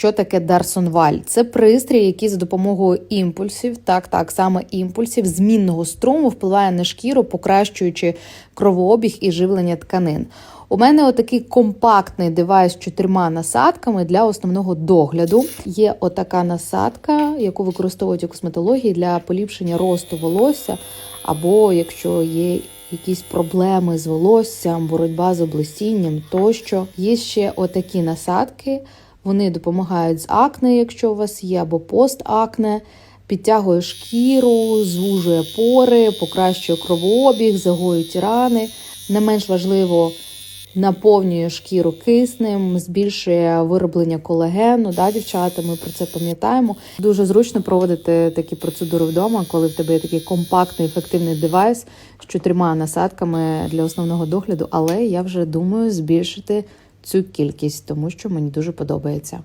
що таке Дарсонваль. Це пристрій, який за допомогою імпульсів, так, так, саме імпульсів змінного струму впливає на шкіру, покращуючи кровообіг і живлення тканин. У мене отакий компактний девайс з чотирма насадками для основного догляду. Є отака насадка, яку використовують у косметології для поліпшення росту волосся, або якщо є якісь проблеми з волоссям, боротьба з облесінням тощо. Є ще отакі насадки. Вони допомагають з акне, якщо у вас є, або постакне, підтягує шкіру, звужує пори, покращує кровообіг, загоюють рани. Не менш важливо, наповнює шкіру киснем, збільшує вироблення колагену. Да, дівчата, ми про це пам'ятаємо. Дуже зручно проводити такі процедури вдома, коли в тебе є такий компактний ефективний девайс з чотирма насадками для основного догляду. Але я вже думаю збільшити цю кількість, тому що мені дуже подобається.